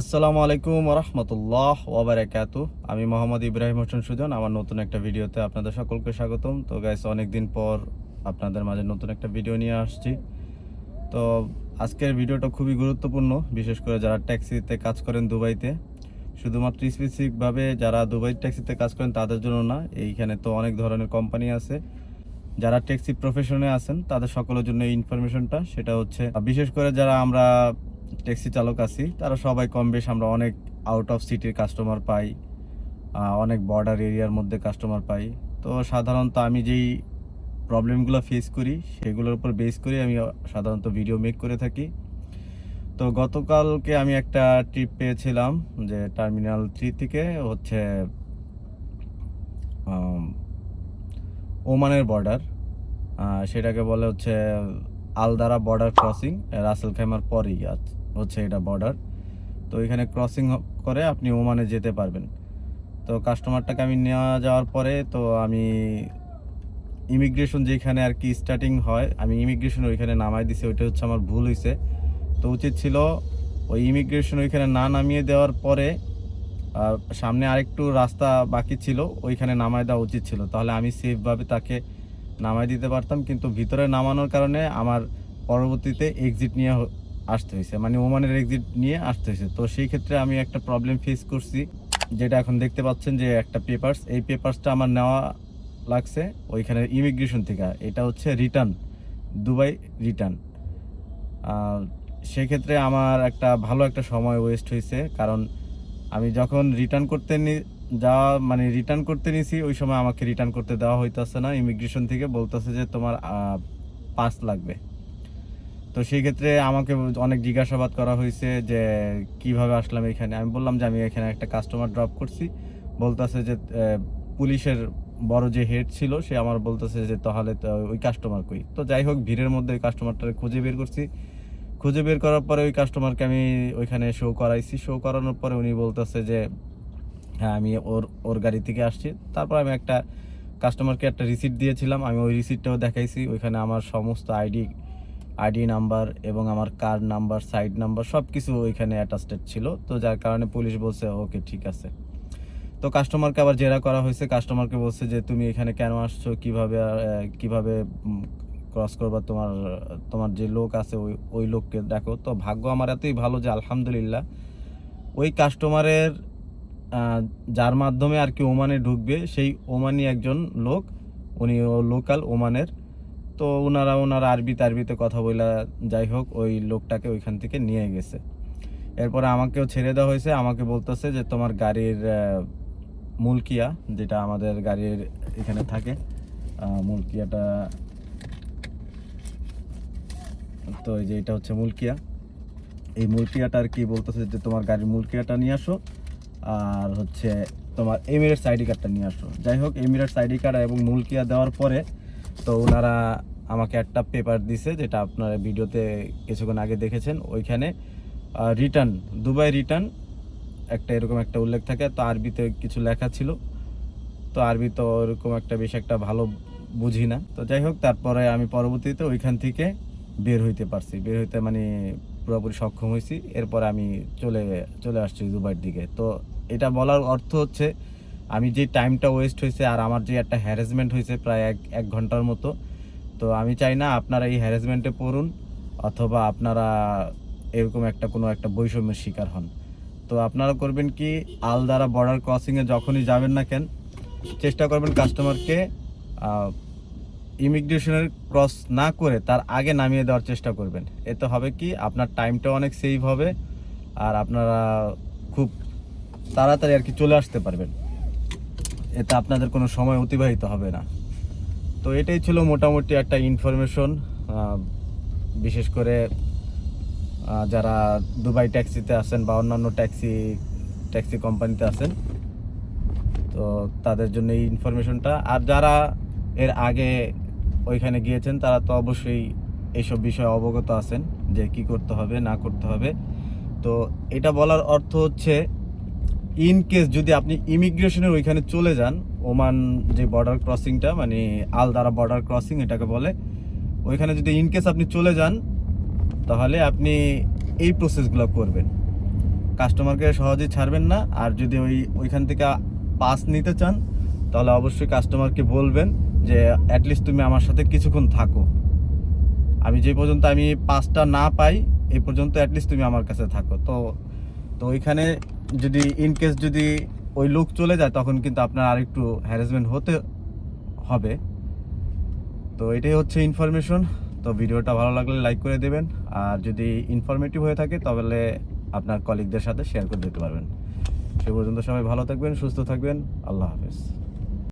আসসালামু আলাইকুম রহমতুল্লাহ ওবরাকাতু আমি মোহাম্মদ ইব্রাহিম হোসেন সুজন, আমার নতুন একটা ভিডিওতে আপনাদের সকলকে স্বাগতম। তো গাইস অনেকদিন পর আপনাদের মাঝে নতুন একটা ভিডিও নিয়ে আসছি। তো আজকের ভিডিওটা খুবই গুরুত্বপূর্ণ, বিশেষ করে যারা ট্যাক্সিতে কাজ করেন দুবাইতে। শুধুমাত্র স্পেসিফিকভাবে যারা দুবাই ট্যাক্সিতে কাজ করেন তাদের জন্য না, এইখানে তো অনেক ধরনের কোম্পানি আছে। যারা ট্যাক্সি প্রফেশনে আছেন, তাদের সকলের জন্য এই ইনফরমেশনটা সেটা হচ্ছে, বিশেষ করে যারা আমরা ট্যাক্সি চালক আছি। তারা সবাই কম বেশ আমরা অনেক আউট অফ সিটির কাস্টমার পাই অনেক বর্ডার এরিয়ার মধ্যে কাস্টমার পাই। তো সাধারণত আমি যেই প্রবলেমগুলো ফেস করি, সেগুলোর উপর বেস করে আমি সাধারণত ভিডিও মেক করে থাকি। তো গতকালকে আমি একটা ট্রিপ পেয়েছিলাম যে টার্মিনাল থ্রি থেকে হচ্ছে ওমানের বর্ডার সেটাকে বলে হচ্ছে, আলদারা বর্ডার ক্রসিং রাসেল খাইমার পরেই আছ- হচ্ছে এটা বর্ডার তো এখানে ক্রসিং করে আপনি ওমানে যেতে পারবেন। তো কাস্টমারটাকে আমি নেওয়া যাওয়ার পরে তো আমি ইমিগ্রেশন যেখানে আর কি স্টার্টিং হয়, আমি ইমিগ্রেশন ওইখানে নামাই দিছি, ওইটা হচ্ছে আমার ভুল হয়েছে তো উচিত ছিল ওই ইমিগ্রেশন ওইখানে না নামিয়ে দেওয়ার পরে সামনে আরেকটু রাস্তা বাকি ছিল, ওইখানে নামায় দেওয়া উচিত ছিল। তাহলে আমি সেফভাবে তাকে নামাই দিতে পারতাম, কিন্তু ভিতরে নামানোর কারণে আমার পরবর্তীতে এক্সিট নিয়ে আসতে হয়েছে মানে ওমানের এক্সিট নিয়ে আসতে হয়েছে। তো সেই ক্ষেত্রে আমি একটা প্রবলেম ফেস করছি, যেটা এখন দেখতে পাচ্ছেন যে একটা পেপারস এই পেপারসটা আমার নেওয়া লাগছে ওইখানে ইমিগ্রেশন থেকে। এটা হচ্ছে রিটার্ন দুবাই রিটার্ন সেক্ষেত্রে আমার একটা ভালো একটা সময় ওয়েস্ট হয়েছে, কারণ আমি যখন রিটার্ন করতে নি- যাওয়া মানে রিটার্ন করতে নিছি, ওই সময় আমাকে রিটার্ন করতে দেওয়া হইতেছে না। ইমিগ্রেশন থেকে বলতেছে যে তোমার পাস লাগবে। তো সেই ক্ষেত্রে আমাকে অনেক জিজ্ঞাসাবাদ করা হয়েছে যে, কীভাবে আসলাম এখানে? আমি বললাম যে, আমি এখানে একটা কাস্টমার ড্রপ করছি। বলতেছে যে পুলিশের বড় যে হেড ছিল, সে আমার বলতেছে যে, তাহলে ওই কাস্টমার কই? তো যাই হোক, ভিড়ের মধ্যে ওই কাস্টমারটাকে খুঁজে বের করছি। খুঁজে বের করার পরে ওই কাস্টমারকে আমি ওইখানে শো করাইছি। শো করানোর পরে উনি বলতেছে যে হ্যাঁ আমি ওর ওর গাড়ি থেকে আসছি। তারপর আমি একটা কাস্টমারকে একটা রিসিপ্ট দিয়েছিলাম। আমি ওই রিসিপ্টটাও দেখাইছি। ওইখানে আমার সমস্ত আইডি আইডি নাম্বার এবং আমার কার নাম্বার, সাইড নাম্বার সব কিছু ওইখানে অ্যাটাস্টেড ছিল। তো যার কারণে পুলিশ বলছে, ওকে, ঠিক আছে। তো কাস্টমারকে আবার জেরা করা হয়েছে। কাস্টমারকে বলছে যে, তুমি এখানে কেন আসছো? কীভাবে কীভাবে ক্রস করবা? তোমার তোমার যে লোক আছে, ওই ওই লোককে দেখো। তো ভাগ্য আমার এতই ভালো যে আলহামদুলিল্লাহ, ওই কাস্টমারের যার মাধ্যমে আর কি ওমানে ঢুকবে, সেই ওমানি একজন লোক, উনি লোকাল ওমানের তো ওনারা ওনারা আরবি তারবিতে কথা বলে যাই হোক, ওই লোকটাকে ওইখান থেকে নিয়ে গেছে। এরপরে আমাকেও ছেড়ে দেওয়া হয়েছে। আমাকে বলতেছে যে, তোমার গাড়ির মুলকিয়া, যেটা আমাদের গাড়ির এখানে থাকে মুলকিয়াটা, তো এই যে এটা হচ্ছে মুলকিয়া। এই মুলকিয়াটা আর কি বলতেছে যে, তোমার গাড়ির মুলকিয়াটা নিয়ে আসো, আর হচ্ছে তোমার এমিরেটস আইডি কার্ডটা নিয়ে আসো। যাই হোক, এমিরেটস আইডি কার্ড এবং মুলকিয়া দেওয়ার পরে তো ওনারা আমাকে একটা পেপার দিছে যেটা আপনারা ভিডিওতে কিছুক্ষণ আগে দেখেছেন, ওইখানে রিটার্ন দুবাই রিটার্ন একটা এরকম একটা উল্লেখ থাকে, তো আরবিতে কিছু লেখা ছিল। তো আরবি তো ওরকম একটা বেশ একটা ভালো বুঝি না। তো যাই হোক, তারপরে আমি পরবর্তীতে ওইখান থেকে বের হইতে পারছি। বের হইতে মানে পুরোপুরি সক্ষম হয়েছি এরপর আমি চলে চলে আসছি দুবাইয়ের দিকে। তো এটা বলার অর্থ হচ্ছে আমি যে টাইমটা ওয়েস্ট হয়েছে আর আমার যে একটা হ্যারাসমেন্ট হয়েছে প্রায় এক এক ঘণ্টার মতো, তো আমি চাই না আপনারা এই হ্যারাসমেন্টে পড়ুন অথবা আপনারা এরকম একটা কোনো একটা বৈষম্যের শিকার হন। তো আপনারা করবেন কি, আলদারা বর্ডার ক্রসিংয়ে যখনই যাবেন না কেন, চেষ্টা করবেন কাস্টমারকে ইমিগ্রেশনের ক্রস না করে তার আগে নামিয়ে দেওয়ার চেষ্টা করবেন। এতে হবে কি, আপনার টাইমটা অনেক সেভ হবে আর আপনারা খুব তাড়াতাড়ি আর কি চলে আসতে পারবেন। এতে আপনাদের কোনো সময় অতিবাহিত হবে না। তো এটাই ছিল মোটামুটি একটা ইনফরমেশন বিশেষ করে যারা দুবাই ট্যাক্সিতে আছেন বা অন্যান্য ট্যাক্সি ট্যাক্সি কোম্পানিতে আছেন, তো তাদের জন্য এই ইনফরমেশনটা আর যারা এর আগে ওইখানে গিয়েছেন, তারা তো অবশ্যই এইসব বিষয়ে অবগত আছেন যে কি করতে হবে, না করতে হবে। তো এটা বলার অর্থ হচ্ছে ইন কেস যদি আপনি ইমিগ্রেশনের ওইখানে চলে যান, ওমান যে বর্ডার ক্রসিংটা মানে আলদারা বর্ডার ক্রসিং এটাকে বলে, ওইখানে যদি ইন কেস আপনি চলে যান, তাহলে আপনি এই প্রসেসগুলো করবেন। কাস্টমারকে সহজেই ছাড়বেন না, আর যদি ওই, ওইখান থেকে পাস নিতে চান, তাহলে অবশ্যই কাস্টমারকে বলবেন যে অ্যাটলিস্ট তুমি আমার সাথে কিছুক্ষণ থাকো। আমি যে পর্যন্ত আমি পাসটা না পাই এই পর্যন্ত অ্যাটলিস্ট তুমি আমার কাছে থাকো। তো তো ওইখানে যদি ইন কেস যদি ওই লোক চলে যায়, তখন কিন্তু আপনার আর একটু হ্যারাসমেন্ট হতে হবে। তো এটাই হচ্ছে ইনফরমেশন তো ভিডিওটা ভালো লাগলে লাইক করে দেবেন। আর যদি ইনফরমেটিভ হয়ে থাকে, তাহলে আপনার কলিগদের সাথে শেয়ার করে দিতে পারবেন। সে পর্যন্ত সবাই ভালো থাকবেন, সুস্থ থাকবেন। আল্লাহ হাফেজ।